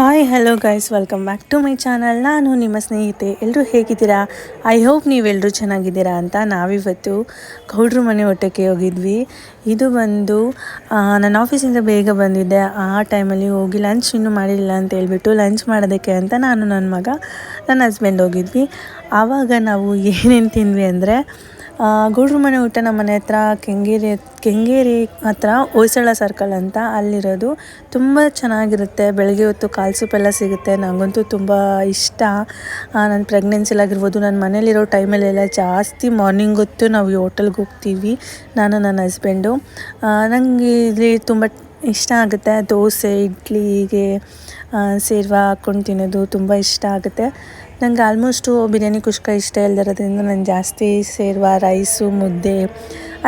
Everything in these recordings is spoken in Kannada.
Hi hello guys welcome back to my channel ನಾನು ನಿಮ್ಮ ಸ್ನೇಹಿತೆ ಎಲ್ಲರೂ ಹೇಗಿದ್ದೀರಾ? ಐ ಹೋಪ್ ನೀವೆಲ್ಲರೂ ಚೆನ್ನಾಗಿದ್ದೀರಾ ಅಂತ ನಾವಿವತ್ತು ಗೌಡ್ರ ಮನೆ ಒಟ್ಟಕ್ಕೆ ಹೋಗಿದ್ವಿ. ಇದು ಬಂದು ನನ್ನ ಆಫೀಸಿಂದ ಬೇಗ ಬಂದಿದ್ದೆ. ಆ ಟೈಮಲ್ಲಿ ಹೋಗಿ ಲಂಚ್ ಇನ್ನೂ ಮಾಡಿಲ್ಲ ಅಂತ ಹೇಳ್ಬಿಟ್ಟು ಲಂಚ್ ಮಾಡೋದಕ್ಕೆ ಅಂತ ನಾನು ನನ್ನ ಮಗ, ನನ್ನ ಹಸ್ಬೆಂಡ್ ಹೋಗಿದ್ವಿ. ಆವಾಗ ನಾವು ಏನೇನು ತಿಂದ್ವಿ ಅಂದರೆ ಗೌಡ್ರ ಮನೆ ಊಟ ನಮ್ಮ ಮನೆ ಹತ್ರ, ಕೆಂಗೇರಿ ಕೆಂಗೇರಿ ಹತ್ರ ಹೊಯ್ಸಳ ಸರ್ಕಲ್ ಅಂತ ಅಲ್ಲಿರೋದು. ತುಂಬ ಚೆನ್ನಾಗಿರುತ್ತೆ. ಬೆಳಗ್ಗೆ ಹೊತ್ತು ಕಾಲು ಸೂಪೆಲ್ಲ ಸಿಗುತ್ತೆ. ನನಗಂತೂ ತುಂಬ ಇಷ್ಟ. ನನ್ನ ಪ್ರೆಗ್ನೆನ್ಸಿಲಾಗಿರ್ಬೋದು ನನ್ನ ಮನೇಲಿರೋ ಟೈಮಲ್ಲೆಲ್ಲ ಜಾಸ್ತಿ ಮಾರ್ನಿಂಗ್ ಹೊತ್ತು ನಾವು ಈ ಹೋಟೆಲ್ಗೆ ಹೋಗ್ತೀವಿ, ನಾನು ನನ್ನ ಹಸ್ಬೆಂಡು ನನಗೆ ಇಲ್ಲಿ ತುಂಬ ಇಷ್ಟ ಆಗುತ್ತೆ. ದೋಸೆ, ಇಡ್ಲಿಗೆ ಸೇರ್ವ ಹಾಕ್ಕೊಂಡು ತಿನ್ನೋದು ತುಂಬ ಇಷ್ಟ ಆಗುತ್ತೆ. ನಂಗೆ ಆಲ್ಮೋಸ್ಟು ಬಿರಿಯಾನಿ ಕುಷ್ಕ ಇಷ್ಟ ಇಲ್ದಿರೋದ್ರಿಂದ ನಾನು ಜಾಸ್ತಿ ಸೇರುವ ರೈಸು, ಮುದ್ದೆ,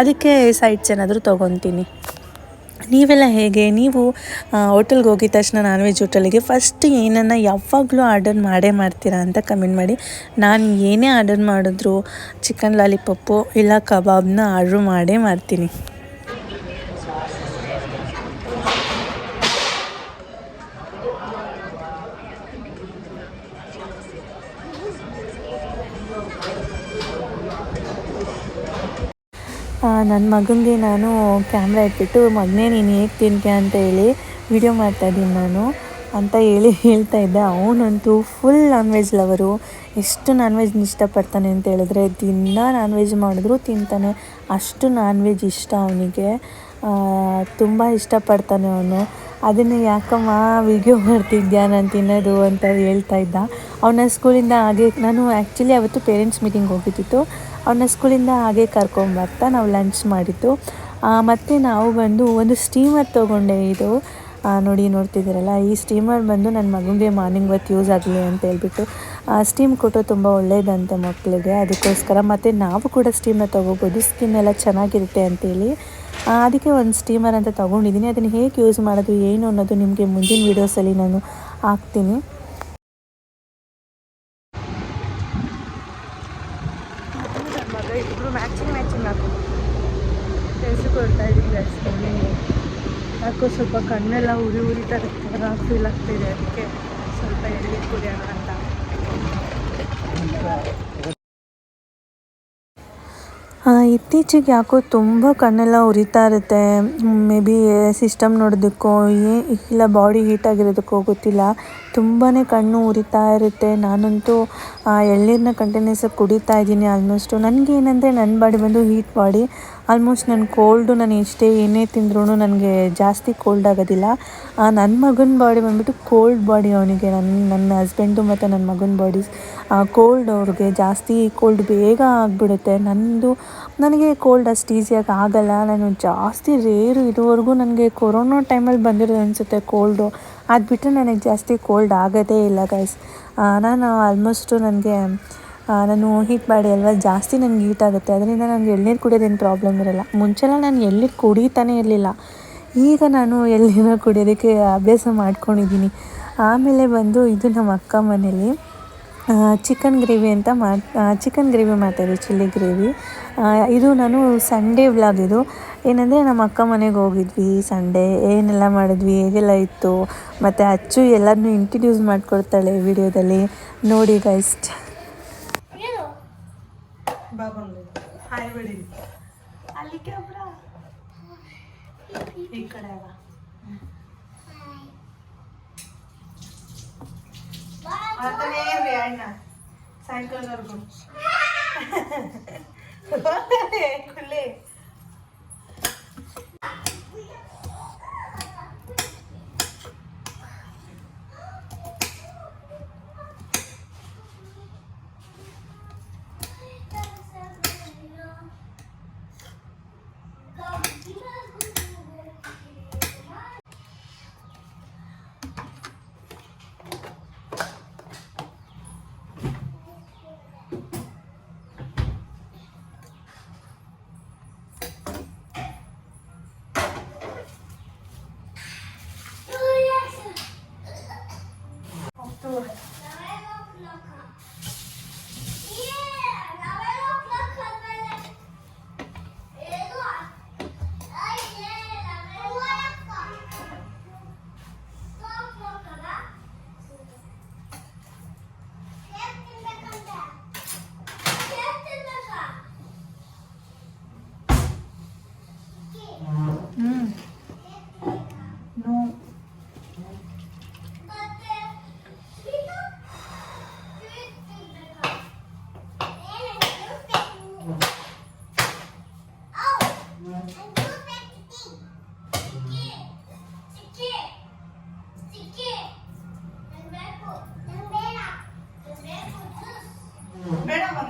ಅದಕ್ಕೆ ಸೈಡ್ಸ್ ಏನಾದರೂ ತೊಗೊತೀನಿ. ನೀವೆಲ್ಲ ಹೇಗೆ? ನೀವು ಹೋಟೆಲ್ಗೆ ಹೋಗಿದ ತಕ್ಷಣ ನಾನ್ ವೆಜ್ ಹೋಟೆಲಿಗೆ ಫಸ್ಟ್ ಏನನ್ನು ಯಾವಾಗಲೂ ಆರ್ಡರ್ ಮಾಡೇ ಮಾಡ್ತೀರಾ ಅಂತ ಕಮೆಂಟ್ ಮಾಡಿ. ನಾನು ಏನೇ ಆರ್ಡರ್ ಮಾಡಿದ್ರು ಚಿಕನ್ ಲಾಲಿಪಪ್ಪು ಇಲ್ಲ ಕಬಾಬ್ನ ಆರ್ಡ್ರು ಮಾಡೇ ಮಾಡ್ತೀನಿ. ನನ್ನ ಮಗನಿಗೆ ನಾನು ಕ್ಯಾಮ್ರಾ ಇಟ್ಬಿಟ್ಟು, ಮಗನೇ, ನೀನು ಹೇಗೆ ತಿನ್ಕೆ ಅಂತ ಹೇಳಿ ವಿಡಿಯೋ ಮಾಡ್ತಾಯಿದ್ದೀನಿ ನಾನು. ಅಂತ ಹೇಳಿ ಹೇಳ್ತಾ ಇದ್ದೆ. ಅವನಂತೂ ಫುಲ್ ನಾನ್ ವೆಜ್ ಲವರು ಎಷ್ಟು ನಾನ್ ವೆಜ್ನ ಇಷ್ಟಪಡ್ತಾನೆ ಅಂತ ಹೇಳಿದ್ರೆ, ದಿನ ನಾನ್ ವೆಜ್ ಮಾಡಿದ್ರು ತಿಂತಾನೆ. ಅಷ್ಟು ನಾನ್ ವೆಜ್ ಇಷ್ಟ ಅವನಿಗೆ. ತುಂಬ ಇಷ್ಟಪಡ್ತಾನೆ ಅವನು. ಅದನ್ನು ಯಾಕಮ್ಮ ವಿಡಿಯೋ ಮಾಡ್ತಿದ್ಯಾ? ನಾನು ತಿನ್ನೋದು ಅಂತ ಹೇಳ್ತಾ ಇದ್ದ. ಅವನ ಸ್ಕೂಲಿಂದ ಹಾಗೆ, ನಾನು ಆ್ಯಕ್ಚುಲಿ ಅವತ್ತು ಪೇರೆಂಟ್ಸ್ ಮೀಟಿಂಗ್ ಹೋಗಿದ್ದಿತ್ತು ಅವನ ಸ್ಕೂಲಿಂದ ಹಾಗೆ ಕರ್ಕೊಂಬರ್ತಾ ನಾವು ಲಂಚ್ ಮಾಡಿದ್ದು. ಮತ್ತು ನಾವು ಬಂದು ಒಂದು ಸ್ಟೀಮರ್ ತೊಗೊಂಡೆ ಇದು. ನೋಡಿ ನೋಡ್ತಿದ್ದೀರಲ್ಲ ಈ ಸ್ಟೀಮರ್ ಬಂದು ನನ್ನ ಮಗುಗೆ ಮಾರ್ನಿಂಗ್ ಹೊತ್ತು ಯೂಸ್ ಆಗಲಿ ಅಂತ ಹೇಳ್ಬಿಟ್ಟು. ಸ್ಟೀಮ್ ಕೊಟ್ಟರೆ ತುಂಬ ಒಳ್ಳೆಯದಂತೆ ಮಕ್ಕಳಿಗೆ ಅದಕ್ಕೋಸ್ಕರ ಮತ್ತು ನಾವು ಕೂಡ ಸ್ಟೀಮರ್ ತೊಗೋಬೋದು ಸ್ಕಿನ್ ಎಲ್ಲ ಚೆನ್ನಾಗಿರುತ್ತೆ ಅಂತೇಳಿ. ಆ, ಅದಕ್ಕೆ ಒಂದು ಸ್ಟೀಮರ್ ಅಂತ ತೊಗೊಂಡಿದ್ದೀನಿ. ಅದನ್ನು ಹೇಗೆ ಯೂಸ್ ಮಾಡೋದು ಏನು ಅನ್ನೋದು ನಿಮಗೆ ಮುಂದಿನ ವೀಡಿಯೋಸಲ್ಲಿ ನಾನು ಹಾಕ್ತೀನಿ ಮಗ ಇಬ್ಬರು ಮ್ಯಾಚಿಂಗ್ ಮ್ಯಾಚಿಂಗ್ ಹಾಕೋ ಕೆಲ್ಸಕ್ಕೆ ಹೊರಡ್ತಾ ಇದ್ದೀವಿ ಯಾಕೋ ಸ್ವಲ್ಪ ಕಣ್ಣೆಲ್ಲ ಉರಿ ಉರಿತಾ ಥರ ಫೀಲ್ ಆಗ್ತಿದೆ. ಅದಕ್ಕೆ ಸ್ವಲ್ಪ ಎಣ್ಣೆ ಕುಡಿಯೋಣ ಅಂತ. ಇತ್ತೀಚೆಗೆ ಯಾಕೋ ತುಂಬ ಕಣ್ಣೆಲ್ಲ ಉರಿತಾ ಇರುತ್ತೆ. ಮೇ ಬಿ ಸಿಸ್ಟಮ್ ನೋಡೋದಕ್ಕೋ, ಏ, ಇಲ್ಲ ಬಾಡಿ ಹೀಟ್ ಆಗಿರೋದಕ್ಕೋ ಗೊತ್ತಿಲ್ಲ. ತುಂಬಾ ಕಣ್ಣು ಉರಿತಾ ಇರುತ್ತೆ. ನಾನಂತೂ ಎಳ್ನೀರನ್ನ ಕಂಟಿನ್ಯೂಸ್ ಕುಡಿತಾ ಇದ್ದೀನಿ ಆಲ್ಮೋಸ್ಟು ನನಗೆ ಏನಂದರೆ ನನ್ನ ಬಾಡಿ ಬಂದು ಹೀಟ್ ಬಾಡಿ ಆಲ್ಮೋಸ್ಟ್ ನನ್ನ ಕೋಲ್ಡು ನಾನು ಎಷ್ಟೇ ಏನೇ ತಿಂದ್ರೂ ನನಗೆ ಜಾಸ್ತಿ ಕೋಲ್ಡ್ ಆಗೋದಿಲ್ಲ. ನನ್ನ ಮಗನ ಬಾಡಿ ಬಂದುಬಿಟ್ಟು ಕೋಲ್ಡ್ ಬಾಡಿ ಅವನಿಗೆ. ನನ್ನ ನನ್ನ ಹಸ್ಬೆಂಡು ಮತ್ತು ನನ್ನ ಮಗನ ಬಾಡಿ ಕೋಲ್ಡ್ ಅವ್ರಿಗೆ ಜಾಸ್ತಿ ಕೋಲ್ಡ್ ಬೇಗ ಆಗಿಬಿಡುತ್ತೆ. ನನ್ನದು ನನಗೆ ಕೋಲ್ಡ್ ಅಷ್ಟು ಈಸಿಯಾಗಿ ಆಗಲ್ಲ. ನಾನು ಜಾಸ್ತಿ ರೇರು ಇದುವರೆಗೂ ನನಗೆ ಕೊರೋನಾ ಟೈಮಲ್ಲಿ ಬಂದಿರೋದು ಅನಿಸುತ್ತೆ ಕೋಲ್ಡು ಅದು ಬಿಟ್ಟರೆ ನನಗೆ ಜಾಸ್ತಿ ಕೋಲ್ಡ್ ಆಗೋದೇ ಇಲ್ಲ ಗೈಸ್ ನಾನು ಆಲ್ಮೋಸ್ಟು ನನಗೆ ನಾನು ಹೀಟ್ ಮಾಡಿ ಅಲ್ವಾ, ಜಾಸ್ತಿ ನನಗೆ ಹೀಟ್ ಆಗುತ್ತೆ. ಅದರಿಂದ ನನಗೆ ಎಳ್ನೀರು ಕುಡಿಯೋದೇನು ಪ್ರಾಬ್ಲಮ್ ಇರಲ್ಲ. ಮುಂಚೆಲ್ಲ ನಾನು ಎಳ್ನೀರು ಕುಡಿತಾನೇ ಇರಲಿಲ್ಲ. ಈಗ ನಾನು ಎಳ್ನೀರು ಕುಡಿಯೋದಕ್ಕೆ ಅಭ್ಯಾಸ ಮಾಡ್ಕೊಂಡಿದ್ದೀನಿ. ಆಮೇಲೆ ಬಂದು ಇದು ನಮ್ಮ ಅಕ್ಕ ಮನೇಲಿ ಚಿಕನ್ ಗ್ರೇವಿ ಅಂತ ಮಾಡಿ ಚಿಕನ್ ಗ್ರೇವಿ ಮಾಡ್ತಾಯಿದ್ದೆ ಚಿಲ್ಲಿ ಗ್ರೇವಿ. ಇದು ನಾನು ಸಂಡೇ ವ್ಲಾಗ್ ಇದು. ಏನಂದರೆ ನಮ್ಮ ಅಕ್ಕ ಮನೆಗೆ ಹೋಗಿದ್ವಿ ಸಂಡೇ ಏನೆಲ್ಲ ಮಾಡಿದ್ವಿ ಹೇಗೆಲ್ಲ ಇತ್ತು ಮತ್ತು ಅಚ್ಚು ಎಲ್ಲರನ್ನೂ ಇಂಟ್ರಡ್ಯೂಸ್ ಮಾಡಿಕೊಡ್ತಾಳೆ ವಿಡಿಯೋದಲ್ಲಿ. ನೋಡಿ ಗೈಸ್ ಈ ಕಡೆ आहे ना. सायकल वर खुले.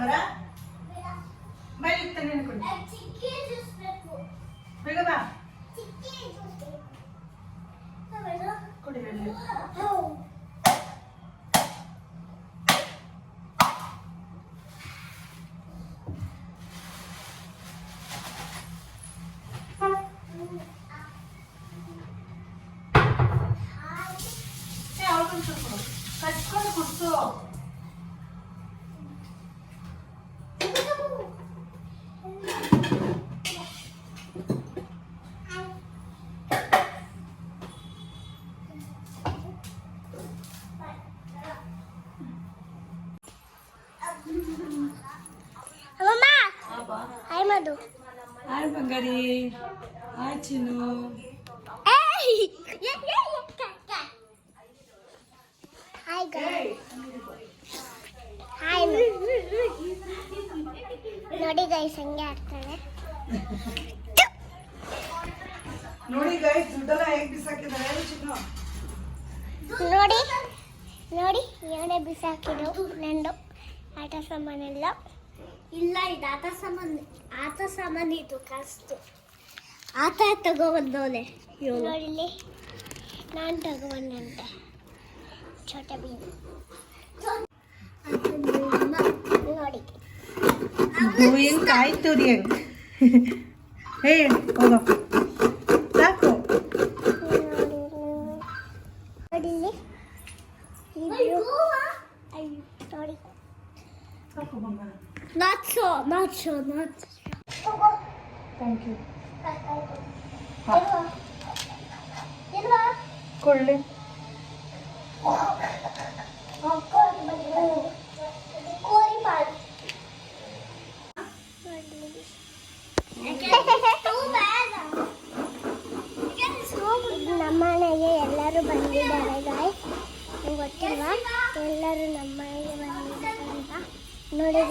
ಬರ ಬೈಲಿ ತಣ್ಣೀರು ಕೊಡಿ ಬೇಗ ಬಾ ಕೊಡಿ ಎಳ್ನೀರು. ಹಾಯ್ ಮಧು. ಹಾಯ್ ಬಂಗಾರಿ. ಹಾಯ್ ಚಿನ್ನು. ಹಾಯ್ ಹಾಯ್ ನೋಡಿ ಗೈಸ್ ಹಂಗೆ ಆಡ್ತಾಳೆ. ನೋಡಿ ಗೈಸ್ ದುಡ್ಡೆಲ್ಲ ಹೇಗ್ ಬಿಸಾಕಿದ್ದಾರೆ ಚಿನ್ನು. ನೋಡಿ ನೋಡಿ ಏನೇ ಬಿಸಾಕಿದ್ರು ನಂದು. ಆಟ ಸಾಮಾನೆಲ್ಲ? ಇಲ್ಲ ಇದು ಆಟ ಸಾಮಾನು ಆಟ ಸಾಮಾನು ಇದು ಕಾಸ್ತು ಆಟ ತಗೊಬಂದವನೆ ನೋಡಿ ಇಲ್ಲಿ. ನಾನು ತಗೊಬಂದಂತೆ ಛೋಟ ಬೀನ್ ನೋಡಿ. ಹೆಂಗಾಯ್ತು ರೀ ತುರಿ ಹೇ ಹೋಗೋ. ಕೊಳ್ಳಿ ಕೋರಿ ಪಾಲ್ ನಮ್ಮ ಮನೆಗೆ ಎಲ್ಲರೂ ಬಂದಿದ್ದಾರೆ ಗಾಯ್ ನಂಗೆ ಗೊತ್ತಿಲ್ವಾ ಎಲ್ಲರೂ ನಮ್ಮ ಮನೆಗೆ ಬಂದಿದ್ದಾರೆ ಅಂತ ನೋಡಿ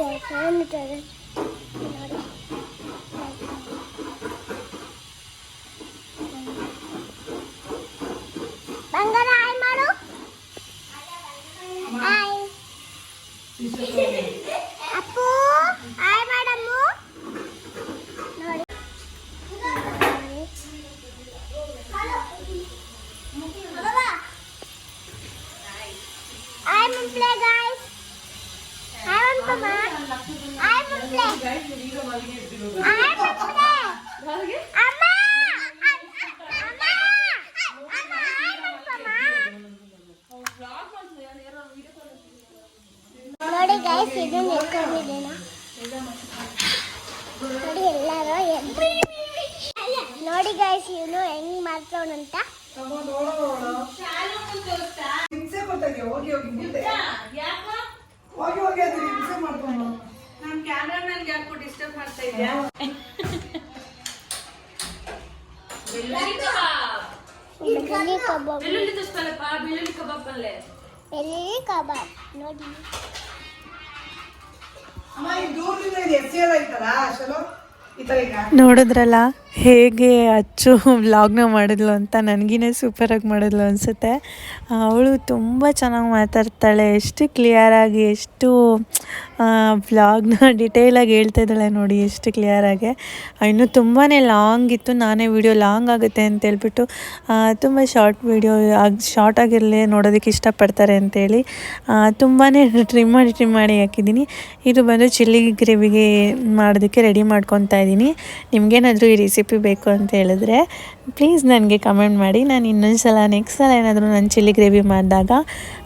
ಬಂಗಾರ ಹಾಯ್ ಮಾಡು ಹಾಯ್ ಅಪ್ಪು ಹಾಯ್ ಮಾಡಮ್ಮು ನೋಡಿ ಹಾಯ್ ಮುಂಪ್ಲೆ ಗಾಯ್ಸ್ ಹಾಯ್ ಮುಂಪಮ್ಮ ಹಾಯ್ ಮುಂಪ್ಲೆ ಹಾಯ್ ಮುಂಪ್ಲೆ ಅಮ್ಮ ಅಮ್ಮ ಅಮ್ಮ ಹಾಯ್ ಮುಂಪಮ್ಮ ನೋಡಿ ಗೈಸ್ ಇದು ನಿಂತ್ಕೊಂಡಿದ್ದೇನ ನೋಡಿ ಎಲ್ಲರೂ ಎದ್ದು ನೋಡಿ ಗೈಸ್ ಇವನು ಹೆಂಗ್ ಮಾಡ್ತಾವನಂತ ಬೆಳ್ಳುಳ್ಳಿ ಕಬಾಬ್ ಬೆಳ್ಳುಳ್ಳಿ ಕಬಾಬ್. ನೋಡಿ. ಅಮ್ಮ ಈ ದೂರದಿಂದ ಇದು ಎಸೆಯೋದು ಐತಲ್ಲ ಚಲೋ ಈ ಥರ ಈಗ ನೋಡಿದ್ರಲ್ಲ, ಹೇಗೆ ಅಚ್ಚು ವ್ಲಾಗ್ನ ಮಾಡಿದ್ಲು ಅಂತ ನನಗಿನೇ ಸೂಪರಾಗಿ ಮಾಡಿದ್ಲು ಅನಿಸುತ್ತೆ. ಅವಳು ತುಂಬ ಚೆನ್ನಾಗಿ ಮಾತಾಡ್ತಾಳೆ, ಎಷ್ಟು ಕ್ಲಿಯರಾಗಿ ಎಷ್ಟು ವ್ಲಾಗ್ನ ಡಿಟೇಲಾಗಿ ಹೇಳ್ತಾ ಇದ್ದಾಳೆ ನೋಡಿ, ಎಷ್ಟು ಕ್ಲಿಯರಾಗಿ ಇನ್ನೂ ತುಂಬಾ ಲಾಂಗ್ ಇತ್ತು, ನಾನೇ ವಿಡಿಯೋ ಲಾಂಗ್ ಆಗುತ್ತೆ ಅಂತ ಹೇಳ್ಬಿಟ್ಟು ತುಂಬ ಶಾರ್ಟ್ ವಿಡಿಯೋ ಆಗಿ ಶಾರ್ಟ್ ಆಗಿರಲಿ, ನೋಡೋದಕ್ಕೆ ಇಷ್ಟಪಡ್ತಾರೆ ಅಂತೇಳಿ ತುಂಬಾ ಟ್ರಿಮ್ ಮಾಡಿ ಟ್ರಿಮ್ ಮಾಡಿ ಹಾಕಿದ್ದೀನಿ. ಇದು ಬಂದು ಚಿಲ್ಲಿ ಗ್ರೇವಿಗೆ ಮಾಡೋದಕ್ಕೆ ರೆಡಿ ಮಾಡ್ಕೊತಾ ಇದ್ದೀನಿ. ನಿಮಗೇನಾದರೂ ಈ ರೆಸಿಪಿ ಬೇಕು ಅಂತ ಹೇಳಿದ್ರೆ ಪ್ಲೀಸ್ ನನಗೆ ಕಮೆಂಟ್ ಮಾಡಿ. ನಾನು ಇನ್ನೊಂದು ಸಲ ನೆಕ್ಸ್ಟ್ ಸಲ ಏನಾದರೂ ನಾನು ಚಿಲ್ಲಿ ಗ್ರೇವಿ ಮಾಡಿದಾಗ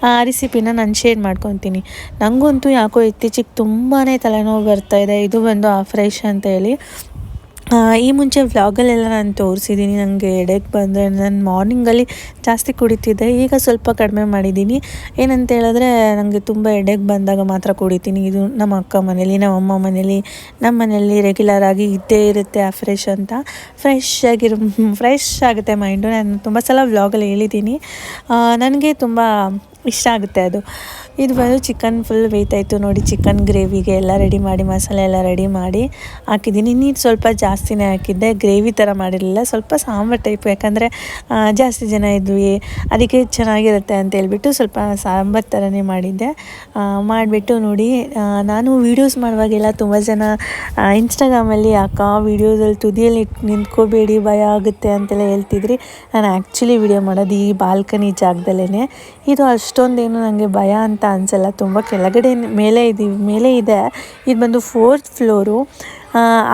ಆ ರೆಸಿಪಿನ ನಾನು ಶೇರ್ ಮಾಡ್ಕೊತೀನಿ. ನನಗಂತೂ ಯಾಕೋ ಇತ್ತೀಚೆಗೆ ತುಂಬಾ ತಲೆನೋವು ಬರ್ತಾಯಿದೆ ಇದೆ. ಬಂದು ಫ್ರೆಶ್ ಅಂತ ಹೇಳಿ. ಆ, ಈ ಮುಂಚೆ ವ್ಲಾಗಲ್ಲೆಲ್ಲ ನಾನು ತೋರಿಸಿದ್ದೀನಿ ನನಗೆ ಎಡೆಗೆ ಬಂದರೆ ನಾನು ಮಾರ್ನಿಂಗಲ್ಲಿ ಜಾಸ್ತಿ ಕುಡಿತಿದ್ದೆ, ಈಗ ಸ್ವಲ್ಪ ಕಡಿಮೆ ಮಾಡಿದ್ದೀನಿ. ಏನಂತ ಹೇಳಿದ್ರೆ ನನಗೆ ತುಂಬ ಎಡೆಗೆ ಬಂದಾಗ ಮಾತ್ರ ಕುಡಿತೀನಿ. ಇದು ನಮ್ಮ ಅಕ್ಕ ಮನೇಲಿ, ನಮ್ಮ ಅಮ್ಮ ಮನೇಲಿ, ನಮ್ಮ ಮನೇಲಿ ರೆಗ್ಯುಲರ್ ಆಗಿ ಇದ್ದೇ ಇರುತ್ತೆ ಆ ಫ್ರೆಶ್ ಅಂತ. ಫ್ರೆಶ್ ಆಗಿರೋ ಫ್ರೆಶ್ ಆಗುತ್ತೆ ಮೈಂಡು ನಾನು ತುಂಬ ಸಲ ವ್ಲಾಗಲ್ಲಿ ಹೇಳಿದ್ದೀನಿ. ನನಗೆ ತುಂಬ ಇಷ್ಟ ಆಗುತ್ತೆ ಅದು. ಇದು ಬಂದು ಚಿಕನ್ ಫುಲ್ ಬೇಯ್ತಾಯಿತ್ತು ನೋಡಿ ಚಿಕನ್ ಗ್ರೇವಿಗೆ ಎಲ್ಲ ರೆಡಿ ಮಾಡಿ, ಮಸಾಲೆ ಎಲ್ಲ ರೆಡಿ ಮಾಡಿ ಹಾಕಿದ್ದೀನಿ. ನೀರು ಸ್ವಲ್ಪ ಜಾಸ್ತಿನೇ ಹಾಕಿದ್ದೆ. ಗ್ರೇವಿ ಥರ ಮಾಡಿರಲಿಲ್ಲ. ಸ್ವಲ್ಪ ಸಾಂಬಾರು ಟೈಪ್ ಯಾಕಂದರೆ ಜಾಸ್ತಿ ಜನ ಇದ್ವಿ. ಅದಕ್ಕೆ ಚೆನ್ನಾಗಿರುತ್ತೆ ಅಂತ ಹೇಳ್ಬಿಟ್ಟು ಸ್ವಲ್ಪ ಸಾಂಬಾರು ಥರನೇ ಮಾಡಿದ್ದೆ. ಮಾಡಿಬಿಟ್ಟು ನೋಡಿ ನಾನು ವೀಡಿಯೋಸ್ ಮಾಡುವಾಗೆಲ್ಲ ತುಂಬ ಜನ ಇನ್ಸ್ಟಾಗ್ರಾಮಲ್ಲಿ ಅಕ್ಕ ವೀಡಿಯೋದಲ್ಲಿ ತುದಿಯಲ್ಲಿ ನಿಂತ್ಕೋಬೇಡಿ, ಭಯ ಆಗುತ್ತೆ ಅಂತೆಲ್ಲ ಹೇಳ್ತಿದ್ರಿ. ನಾನು ಆ್ಯಕ್ಚುಲಿ ವಿಡಿಯೋ ಮಾಡೋದು ಈ ಬಾಲ್ಕನಿ ಜಾಗದಲ್ಲೇ ಇದು ಅಷ್ಟೊಂದೇನು ನನಗೆ ಭಯ ಅಂತ ಅನಿಸಲ್ಲ ತುಂಬ ಕೆಳಗಡೆ ಮೇಲೆ ಇದೀವಿ ಮೇಲೆ ಇದೆ. ಇದು ಬಂದು ಫೋರ್ತ್ ಫ್ಲೋರು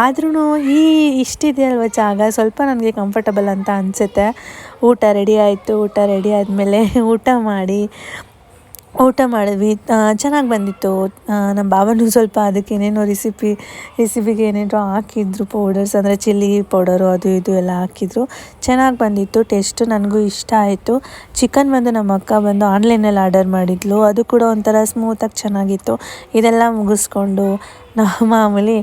ಆದ್ರೂ ಈ ಇಷ್ಟಿದೆ ಅಲ್ವ ಜಾಗ? ಸ್ವಲ್ಪ ನನಗೆ ಕಂಫರ್ಟಬಲ್ ಅಂತ ಅನಿಸುತ್ತೆ. ಊಟ ರೆಡಿ ಆಯಿತು, ಊಟ ರೆಡಿ ಆದಮೇಲೆ ಊಟ ಮಾಡಿ. ಊಟ ಮಾಡಿದ್ವಿ. ಚೆನ್ನಾಗಿ ಬಂದಿತ್ತು. ನಮ್ಮ ಬಾವನು ಸ್ವಲ್ಪ ಅದಕ್ಕೆ ಏನೇನೋ ರೆಸಿಪಿ ರೆಸಿಪಿಗೆ ಏನೇನೋ ಹಾಕಿದ್ರು ಪೌಡರ್ಸ್ ಅಂದರೆ ಚಿಲ್ಲಿ ಪೌಡರು ಅದು ಇದು ಎಲ್ಲ ಹಾಕಿದ್ರು. ಚೆನ್ನಾಗಿ ಬಂದಿತ್ತು ಟೇಸ್ಟು ನನಗೂ ಇಷ್ಟ ಆಯಿತು. ಚಿಕನ್ ಬಂದು ನಮ್ಮ ಅಕ್ಕ ಬಂದು ಆನ್ಲೈನಲ್ಲಿ ಆರ್ಡರ್ ಮಾಡಿದ್ಲು. ಅದು ಕೂಡ ಒಂಥರ ಸ್ಮೂತಾಗಿ ಚೆನ್ನಾಗಿತ್ತು. ಇದೆಲ್ಲ ಮುಗಿಸ್ಕೊಂಡು ನಾವು ಮಾಮೂಲಿ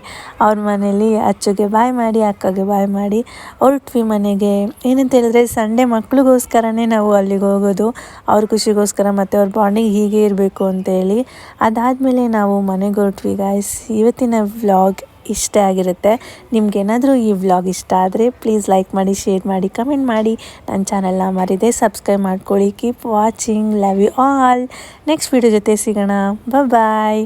ಅವ್ರ ಮನೇಲಿ ಅಚ್ಚುಗೆ ಬಾಯ್ ಮಾಡಿ, ಅಕ್ಕಗೆ ಬಾಯ್ ಮಾಡಿ ಹೊರಟ್ವಿ ಮನೆಗೆ. ಏನಂತ ಹೇಳಿದ್ರೆ ಸಂಡೆ ಮಕ್ಳಿಗೋಸ್ಕರನೇ ನಾವು ಅಲ್ಲಿಗೆ ಹೋಗೋದು, ಅವ್ರ ಖುಷಿಗೋಸ್ಕರ ಮತ್ತು ಅವ್ರ ಬಾಂಡಿಂಗ್ ಹೀಗೆ ಇರಬೇಕು ಅಂತೇಳಿ ಅದಾದಮೇಲೆ ನಾವು ಮನೆಗೆ ಹೊರಟ್ವಿ ಗಾಯ್ಸ್ ಇವತ್ತಿನ ವ್ಲಾಗ್ ಇಷ್ಟ ಆಗಿರುತ್ತೆ. ನಿಮ್ಗೇನಾದರೂ ಈ ವ್ಲಾಗ್ ಇಷ್ಟ ಆದರೆ ಪ್ಲೀಸ್ ಲೈಕ್ ಮಾಡಿ ಶೇರ್ ಮಾಡಿ ಕಮೆಂಟ್ ಮಾಡಿ. ನನ್ನ ಚಾನೆಲ್ನ ಮರಿದೆ ಸಬ್ಸ್ಕ್ರೈಬ್ ಮಾಡ್ಕೊಳ್ಳಿ. Keep watching love you all next video ಜೊತೆ ಸಿಗೋಣ. ಬಾಯ್